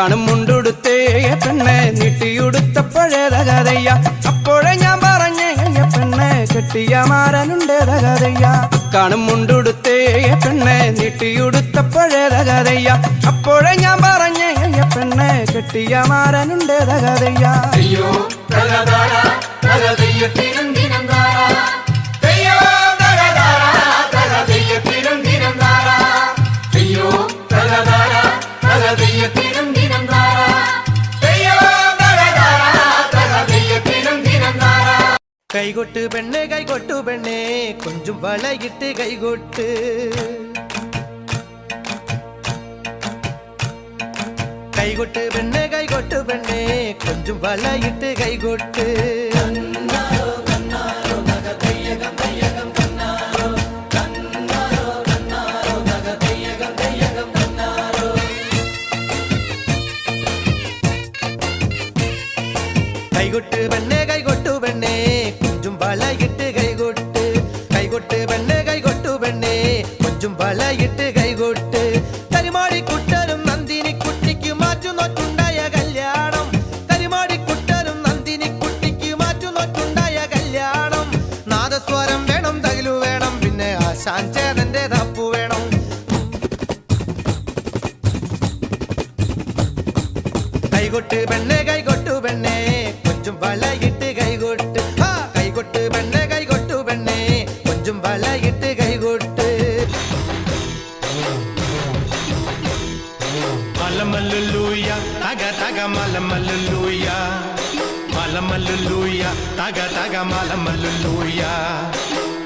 കാണും മുണ്ടുടുത്തേ പെണ്ണെ നീട്ടിയുടുത്തപ്പോഴേത കഥയ്യ അപ്പോഴേ ഞാൻ പറഞ്ഞ പെണ്ണെ കെട്ടിയ മാറനുണ്ടേത കഥയ്യ കാണും മുണ്ടുടുത്തേ പെണ്ണെ നീട്ടിയുടുത്തപ്പോഴേത കഥയ്യ അപ്പോഴേ ഞാൻ പറഞ്ഞ പെണ്ണെ കെട്ടിയ മാറനുണ്ടേത കഥയ്യ കൈകൊട്ട് പെണ്ണെ കൈകൊട്ടു പെണ്ണെ കൊഞ്ചും വളയിട്ട് കൈകൊട്ട് കൈകൊട്ട് പെണ്ണെ കൈകൊട്ടു പെണ്ണെ കൊഞ്ചും വളയിട്ട് കൈകൊട്ട് കൈകൊട്ട് പെണ്ണെ കൈകൊട്ടു പെണ്ണെ കൊഞ്ചും വളയിട്ട് കൈകൊട്ട് കൈകൊട്ട് പെണ്ണ് കൈകൊട്ടു പെണ്ണെ. കൊഞ്ചും വളയിട്ട് കൈകൊട്ട്. കരുമാടിക്കുട്ടനും നന്ദിനി കുട്ടിക്ക് മാറ്റുന്നൊറ്റുണ്ടായ കല്യാണം. കരുമാടിക്കുട്ടനും നന്ദിനി കുട്ടിക്ക് മാറ്റുന്നൊറ്റുണ്ടായ കല്യാണം. നാദസ്വരം വേണം തകിലു വേണം പിന്നെ ആശാൻ ചേതന്റെ തപ്പു വേണം. കൈകൊട്ട് പെണ്ണെ കൈകൊട്ടു പെണ്ണെ. കൊഞ്ചും വളയിട്ട് മലമല്ലുലൂയ తగ మలమల్లుయ మలమల్లుయ തക തക മലമല്ലുലൂയ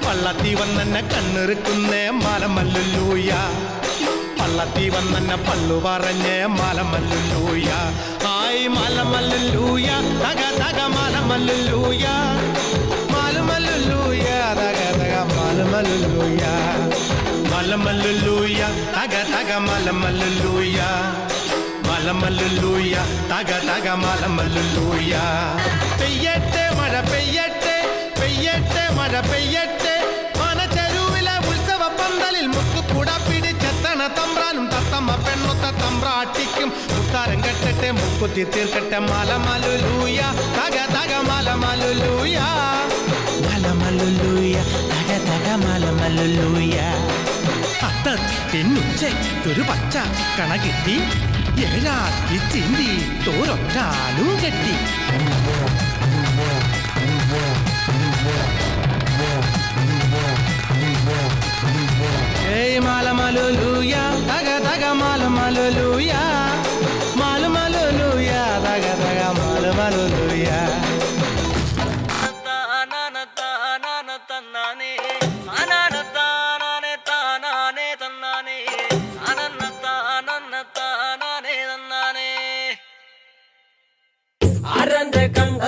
പള്ളത്തി വന്നെന്നെ കണ്ണിറുക്കുന്നേ മലമല്ലുലൂയ പള്ളത്തി വന്നെന്നെ പള്ളു പറഞ്ഞേ മലമല്ലുലൂയ ആയി മലമല്ലുലൂയ തക തക മലമല്ലുലൂയ മലമല്ലുലൂയ തക തക മലമല്ലുലൂയ മലമല്ലുയ തക തക മലമല്ലുലൂയ മലമല്ലുലൂയ തക തക മലമല്ലുലൂയ പെയ്യട്ടെ മഴ പെയ്യട്ടെ പെയ്യട്ടെ മഴ പെയ്യട്ടെ. മനചരുവിലെ ഉത്സവ പന്തലിൽ മുക്കുകുട പിടിച്ചെത്തണ തമ്പ്രാനും തത്തമ്മ പെണ്ണൊത്ത തമ്പ്രാട്ടിക്കും മുത്താരം കെട്ടട്ടെ മുക്കുത്തി തീർക്കട്ടെ. മലമലുലൂയ തക തക മലമലുലൂയ. മലമലുലൂയ തക തക മലമലുലൂയ. അത്തത്തിനുച്ചയ്ക്കൊരു പച്ച കണ കിട്ടി ഏഴാക്കി ఎరగా ఇచ్చింది తోరొట్టాలు గట్టి. arandakanda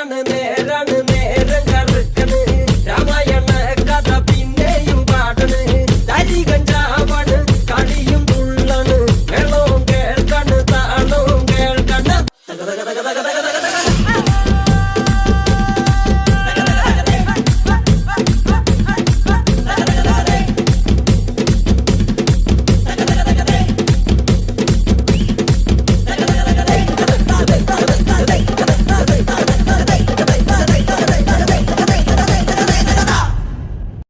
Ramen, Ramen.